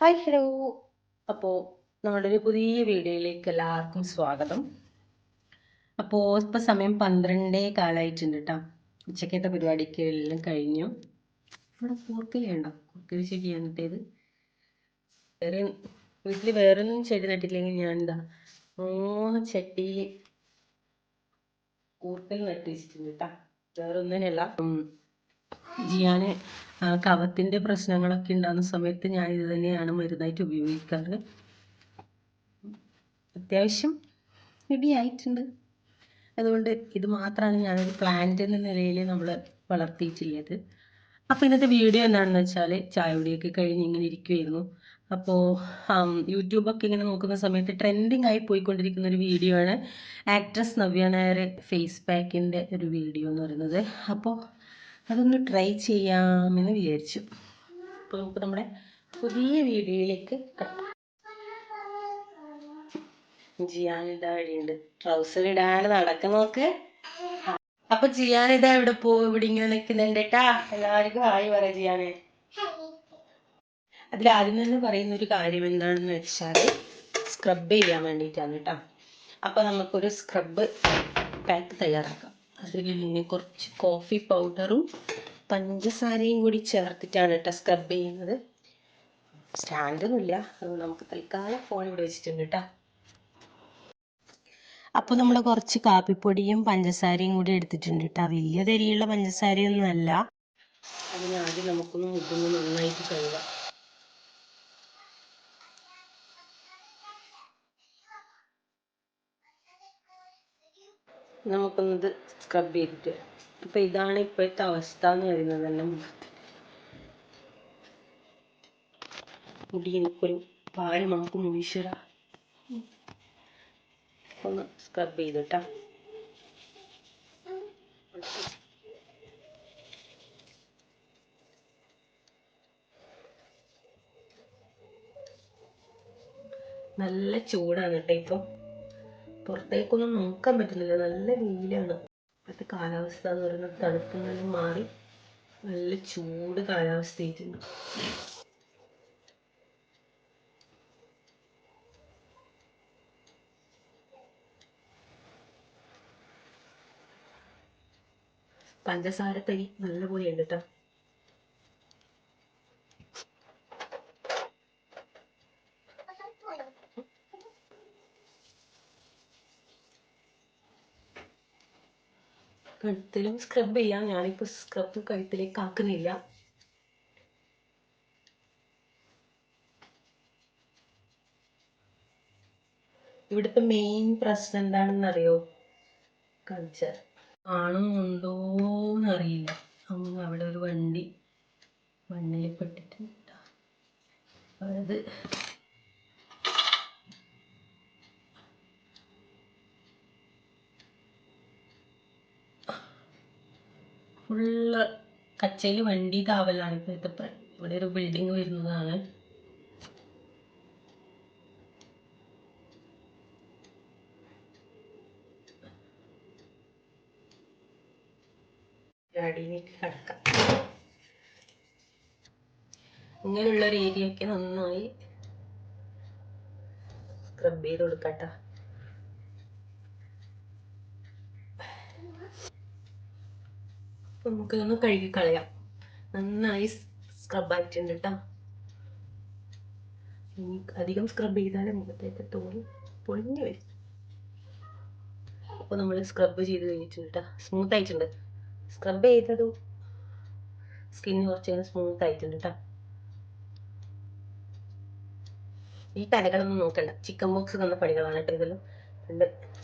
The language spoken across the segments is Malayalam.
ഹായ് ഹലോ അപ്പോൾ നമ്മുടെ ഒരു പുതിയ വീഡിയോയിലേക്ക് എല്ലാവർക്കും സ്വാഗതം. അപ്പോൾ ഇപ്പോൾ സമയം പന്ത്രണ്ടേ കാലമായിട്ടുണ്ട് കേട്ടോ ഉച്ചക്കത്തെ പരിപാടിക്ക് എല്ലാം കഴിഞ്ഞു. ഇവിടെ കൂർക്കലുണ്ടോ കൂർക്കൽ ചെടിയാണ് ഇത് വേറെ വീട്ടിൽ വേറൊന്നും ചെടി നട്ടില്ലെങ്കിൽ ഞാൻ എന്താ മൂന്ന് ചട്ടി കൂർക്കൽ നട്ടു വെച്ചിട്ടുണ്ട് കേട്ടോ വേറെ ജിയാന് കഫത്തിന്റെ പ്രശ്നങ്ങളൊക്കെ ഉണ്ടാകുന്ന സമയത്ത് ഞാൻ ഇത് തന്നെയാണ് മരുന്നായിട്ട് ഉപയോഗിക്കാറ്. അത്യാവശ്യം റെഡി ആയിട്ടുണ്ട്. അതുകൊണ്ട് ഇത് മാത്രമാണ് ഞാനൊരു പ്ലാന്റ് എന്ന നിലയിൽ നമ്മൾ വളർത്തിയിട്ടുള്ളത്. അപ്പോൾ ഇന്നത്തെ വീഡിയോ എന്താണെന്ന് വെച്ചാൽ ചായ കുടിയൊക്കെ കഴിഞ്ഞ് ഇങ്ങനെ ഇരിക്കുമായിരുന്നു അപ്പോൾ യൂട്യൂബൊക്കെ ഇങ്ങനെ നോക്കുന്ന സമയത്ത് ട്രെൻഡിങ് ആയി പോയിക്കൊണ്ടിരിക്കുന്ന ഒരു വീഡിയോ ആണ് ആക്ട്രസ് നവ്യ നായർ ഫേസ് പാക്കിന്റെ ഒരു വീഡിയോ എന്ന് പറയുന്നത്. അപ്പോൾ അതൊന്ന് ട്രൈ ചെയ്യാമെന്ന് വിചാരിച്ചു. അപ്പോൾ നമുക്ക് നമ്മുടെ പുതിയ വീഡിയോയിലേക്ക് ജിയാൻ ഇതാ വഴിയുണ്ട് ട്രൗസർ ഇടാണ്ട് നടക്ക നോക്ക്. അപ്പൊ ഇതാ ഇവിടെ പോ ഇവിടെ ഇങ്ങനെ നിൽക്കുന്നുണ്ട് കേട്ടാ എല്ലാവർക്കും ഹായ് പറ ജിയാനെ. അതിൽ ആദ്യം തന്നെ പറയുന്ന ഒരു കാര്യം എന്താണെന്ന് വെച്ചാൽ സ്ക്രബ് ചെയ്യാൻ വേണ്ടിയിട്ടാണ് കേട്ടോ അപ്പൊ നമുക്കൊരു സ്ക്രബ് പാക്ക് തയ്യാറാക്കാം. അതിൽ കുറച്ച് കോഫി പൗഡറും പഞ്ചസാരയും കൂടി ചേർത്തിട്ടാണ് കേട്ടോ സ്ക്രബ് ചെയ്യുന്നത്. സ്റ്റാൻഡൊന്നുമില്ല അത് നമുക്ക് തൽക്കാലം ഫോൺ ഇവിടെ വെച്ചിട്ടുണ്ട് കേട്ടോ അപ്പോൾ നമ്മൾ കുറച്ച് കാപ്പിപ്പൊടിയും പഞ്ചസാരയും കൂടി എടുത്തിട്ടുണ്ട് കേട്ടോ വലിയ തരിയുള്ള പഞ്ചസാരയൊന്നും അല്ല അതിനാദ്യം നമുക്കൊന്ന് മുദ്ദൊന്ന് നന്നായിട്ട് കഴുകാം. നമുക്കൊന്നത് സ്ക്രബ് ചെയ്തിട്ട്. അപ്പോൾ ഇതാണ് ഇപ്പോഴത്തെ അവസ്ഥ എന്ന് പറയുന്നത് തന്നെ മുഖത്ത് മുടി എനിക്കൊരു പാരമാക്കും ഈശ്വര. ഒന്ന് സ്ക്രബ് ചെയ്തിട്ടാ. നല്ല ചൂടാണ് കേട്ടോ ഇപ്പം. പുറത്തേക്കൊന്നും നോക്കാൻ പറ്റുന്നില്ല. നല്ല വെയിലാണ്. ഇപ്പോഴത്തെ കാലാവസ്ഥ എന്ന് പറയുന്നത് തണുപ്പിൽ മാറി നല്ല ചൂട് കാലാവസ്ഥയായിട്ടുണ്ട്. പഞ്ചസാര തരി നല്ലപോലെ ഉണ്ട് കേട്ടോ കഴുത്തിലും സ്ക്രബ് ചെയ്യാം. ഞാനിപ്പോൾ സ്ക്രബ് കഴുത്തിലേക്ക് ആക്കുന്നില്ല. ഇവിടുത്തെ മെയിൻ പ്രശ്നം എന്താണെന്ന് അറിയോ കാണിച്ചാൽ കാണുന്നുണ്ടോന്നറിയില്ല അങ്ങ് അവിടെ ഒരു വണ്ടി മണ്ണിൽ പെട്ടിട്ടുണ്ട്. അതായത് ഫുള്ള് കച്ചയിൽ വണ്ടി കാവലാണ് ഇപ്പോഴത്തെ ഇവിടെ ഒരു ബിൽഡിംഗ് വരുന്നതാണ്. അടിയിലേക്ക് കിടക്കാം. ഇങ്ങനെയുള്ള ഒരു ഏരിയ ഒക്കെ നന്നായി സ്ക്രബ് ചെയ്ത് കൊടുക്കട്ടോ. നമുക്കിതൊന്ന് കഴുകി കളയാം. നന്നായി സ്ക്രബ് ആയിട്ടുണ്ട് കേട്ടോ അധികം സ്ക്രബ് ചെയ്താൽ മുഖത്തേക്ക് തോന്നി പൊളിഞ്ഞു വരും. അപ്പോൾ നമ്മൾ സ്ക്രബ് ചെയ്ത് കഴിഞ്ഞിട്ടുണ്ട് കേട്ടോ സ്മൂത്ത് ആയിട്ടുണ്ട്. സ്ക്രബ് ചെയ്തതും? സ്കിൻ കുറച്ച് സ്മൂത്ത് ആയിട്ടുണ്ട് കേട്ടോ ഈ തലകളൊന്നും നോക്കണ്ട. ചിക്കൻ ബോക്സ് വന്ന പണികളാണ് കേട്ടോ ഇതെല്ലാം.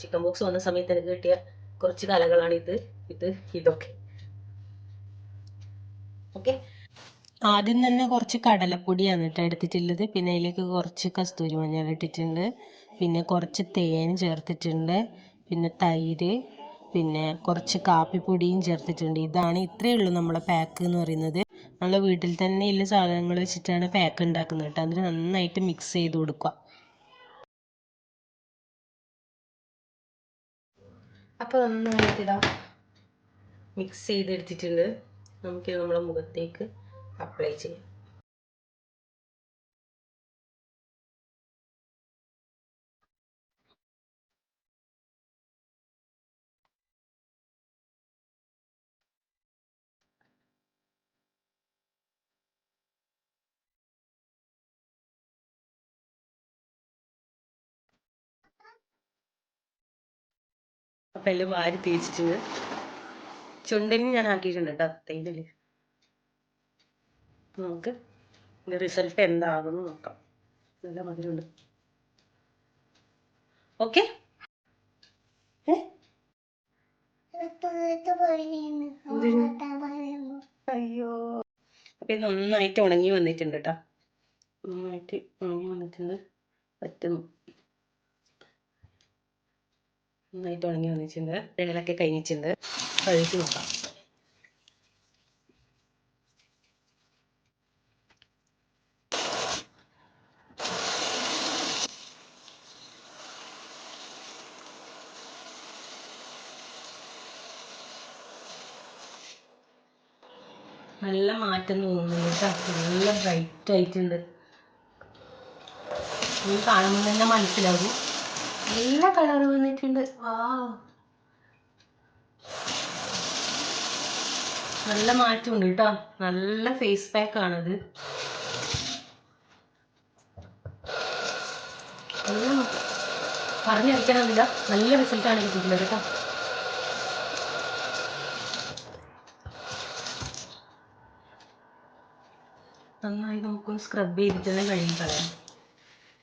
ചിക്കൻ ബോക്സ് വന്ന സമയത്ത് എനിക്ക് കിട്ടിയ കുറച്ച് കലകളാണ് ഇത്. ഇത് ഇതൊക്കെ. ഓക്കെ. ആദ്യം തന്നെ കുറച്ച് കടലപ്പൊടിയാണ് കേട്ടോ എടുത്തിട്ടുള്ളത്. പിന്നെ അതിലേക്ക് കുറച്ച് കസ്തൂരി മഞ്ഞൾ ഇട്ടിട്ടുണ്ട്. പിന്നെ കുറച്ച് തേൻ ചേർത്തിട്ടുണ്ട്. പിന്നെ തൈര്. പിന്നെ കുറച്ച് കാപ്പിപ്പൊടിയും ചേർത്തിട്ടുണ്ട്. ഇതാണ് ഇത്രയേ ഉള്ളൂ നമ്മളെ പാക്ക് എന്ന് പറയുന്നത്. നമ്മൾ വീട്ടിൽ തന്നെ ഉള്ള സാധനങ്ങൾ വെച്ചിട്ടാണ് പാക്ക് ഉണ്ടാക്കുന്നത് കേട്ടോ അതിന് നന്നായിട്ട് മിക്സ് ചെയ്ത് കൊടുക്കുക. അപ്പോൾ നന്നായിട്ട് ഇതാ മിക്സ് ചെയ്തെടുത്തിട്ടുണ്ട്. നമുക്കിത് നമ്മുടെ മുഖത്തേക്ക് അപ്ലൈ ചെയ്യാം. അപ്പോൾ എല്ലാം വാരി തേച്ചിട്ട് ചുണ്ടിന് ഞാൻ ആക്കിയിട്ടുണ്ട് കേട്ടോ തേയിലല് നമുക്ക് റിസൾട്ട് എന്താകുമെന്ന് നോക്കാം. നല്ല മധുരമുണ്ട്. ഓക്കെ അയ്യോ. അപ്പൊ ഇത് നന്നായിട്ട് ഉണങ്ങി വന്നിട്ടുണ്ട് കേട്ടോ നന്നായിട്ട് ഉണങ്ങി വന്നിട്ടുണ്ട്. പറ്റുന്നു. നന്നായിട്ട് ഉണങ്ങി വന്നിട്ടുണ്ട്. ഇഴലൊക്കെ കഴിഞ്ഞിട്ടുണ്ട്. കഴുകി നോക്കാം നല്ല മാറ്റം തോന്നുന്നു കേട്ടോ. നല്ല ബ്രൈറ്റ് ആയിട്ടുണ്ട്. കാണുമ്പോൾ തന്നെ മനസ്സിലാകും നല്ല കളർ വന്നിട്ടുണ്ട്. ആ നല്ല മാറ്റമുണ്ട് കേട്ടോ. നല്ല ഫേസ് പാക്ക് ആണത്. പറഞ്ഞറിയിക്കണമെന്നില്ല നല്ല റിസൾട്ടാണ് കിട്ടിയിട്ടുള്ളത് കേട്ടോ. നന്നായി നമുക്കൊന്ന് സ്ക്രബ് ചെയ്തിട്ട് തന്നെ കഴുകി കളയാം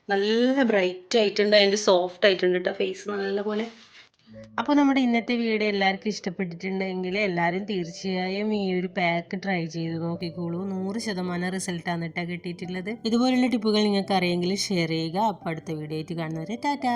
നല്ല ബ്രൈറ്റ് ആയിട്ടുണ്ട് അതിന്റെ സോഫ്റ്റ് ആയിട്ടുണ്ട് കേട്ടോ ഫേസ് നല്ലപോലെ. അപ്പോൾ നമ്മുടെ ഇന്നത്തെ വീഡിയോ എല്ലാവർക്കും ഇഷ്ടപ്പെട്ടിട്ടുണ്ടെങ്കിൽ എല്ലാവരും തീർച്ചയായും ഈ ഒരു പാക്ക് ട്രൈ ചെയ്ത് നോക്കിക്കോളൂ. നൂറ് ശതമാനം റിസൾട്ടാണ് കേട്ടോ കിട്ടിയിട്ടുള്ളത്. ഇതുപോലുള്ള ടിപ്പുകൾ നിങ്ങൾക്ക് അറിയെങ്കിൽ ഷെയർ ചെയ്യുക. അപ്പോൾ അടുത്ത വീഡിയോ ആയിട്ട് കാണുന്നവരെ ടാറ്റാ.